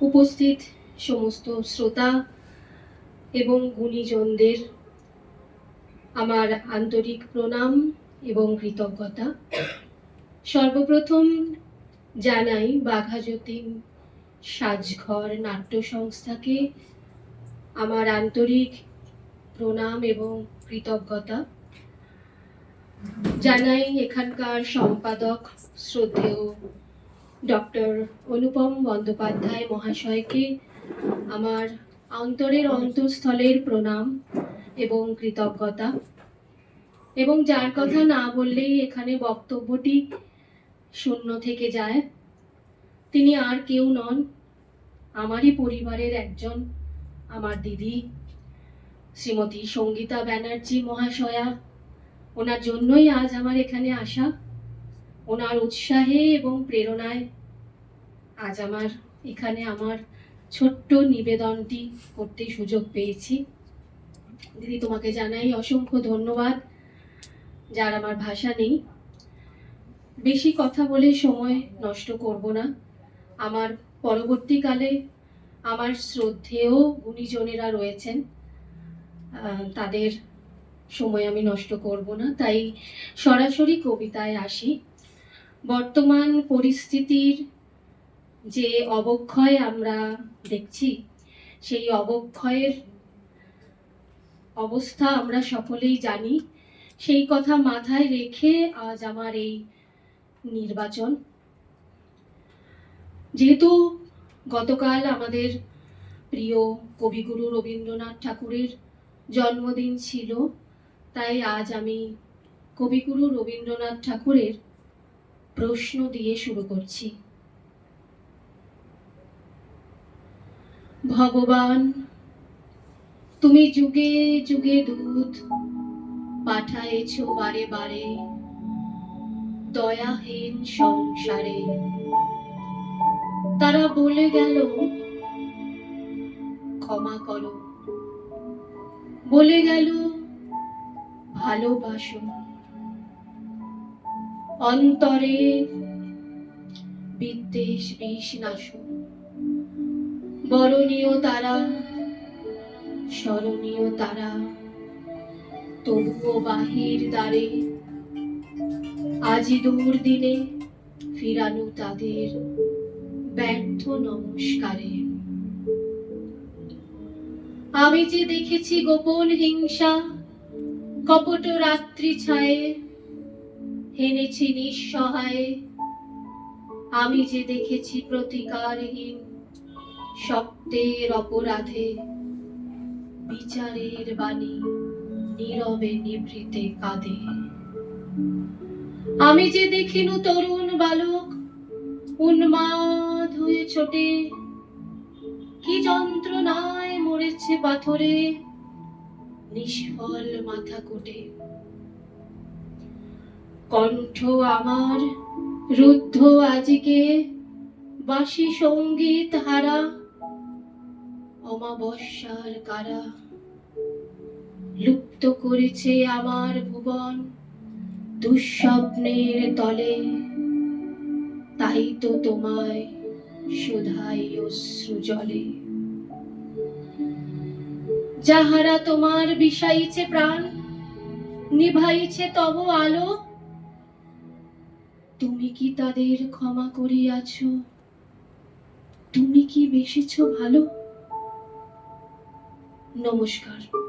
উপস্থিত সমস্ত শ্রোতা এবং গুণীজনদের আমার আন্তরিক প্রণাম এবং কৃতজ্ঞতা। সর্বপ্রথম জানাই বাঘাযতীন সাজঘর নাট্য সংস্থাকে আমার আন্তরিক প্রণাম এবং কৃতজ্ঞতা। জানাই এখানকার সম্পাদক, শ্রদ্ধেয় ডক্টর অনুপম বন্দ্যোপাধ্যায় মহাশয়কে আমার অন্তরের অন্তঃস্থলের প্রণাম এবং কৃতজ্ঞতা। এবং যার কথা না বললেই এখানে বক্তব্যটি শূন্য থেকে যায়। তিনি আর কেউ নন, আমারই পরিবারের একজন, আমার দিদি, শ্রীমতী সঙ্গীতা ব্যানার্জি মহাশয়া। ওনার জন্যই আজ আমার এখানে আসা। ওনার উৎসাহে এবং প্রেরণায় আজ আমার এখানে আমার ছোট্ট নিবেদনটি করতে সুযোগ পেয়েছি। দিদি, তোমাকে জানাই অসংখ্য ধন্যবাদ, যার আমার ভাষা নেই। বেশি কথা বলে সময় নষ্ট করব না। আমার পরবর্তীকালে আমার শ্রদ্ধেয় গুণীজনেরা রয়েছেন তাদের সময় আমি নষ্ট করব না। তাই সরাসরি কবিতায় আসি। বর্তমান পরিস্থিতির যে অবক্ষয় আমরা দেখছি, সেই অবক্ষয়ের অবস্থা আমরা সকলেই জানি। সেই কথা মাথায় রেখে আজ আমার এই নির্বাচন। যেহেতু গতকাল আমাদের প্রিয় কবিগুরু রবীন্দ্রনাথ ঠাকুরের জন্মদিন ছিল, তাই আজ আমি কবিগুরু রবীন্দ্রনাথ ঠাকুরের প্রশ্ন দিয়ে শুরু করছি। ভগবান, তুমি যুগে যুগে দুধ পাঠায়েছ বারে বারে, দয়াহীন সংসারে। তারা বলে গেল, ক্ষমা করো। বলে গেল, ভালোবাসো অন্তরে বিদ্বেষ বিষ নাশো বরণীয় তারা, স্মরণীয় তারা, তবুও বাহির দ্বারে। আজি দূর দিনে ফিরানো তাদের ব্যর্থ নমস্কারে। আমি যে দেখেছি গোপন হিংসা কপট রাত্রি ছায়ে হেনেছি নিঃসহায়। আমি যে দেখেছি প্রতিকারহীন সত্যের অপরাধে, বিচারের বাণী নীরবে নিভৃতে কাঁদে। আমি যে দেখিনু তরুণ বালক, উন্মাদ হয়ে ছোটে, কি যন্ত্রণায় মরেছে পাথরে, নিষ্ফল মাথা কোটে। কণ্ঠ আমার, রুদ্ধ আজকে বাসি সংগীত হারা, অমাবস্যার কারা লুপ্ত করেছে আমার ভুবন দুঃস্বপ্নের তলে। তাই তো তোমায় শুধাই অশ্রু জলে। যাহারা তোমার বিষাইছে প্রাণ, নিভাইছে তব আলো তুমি কি তাদের ক্ষমা করিয়াছ? তুমি কি বেসেছ ভালো? নমস্কার।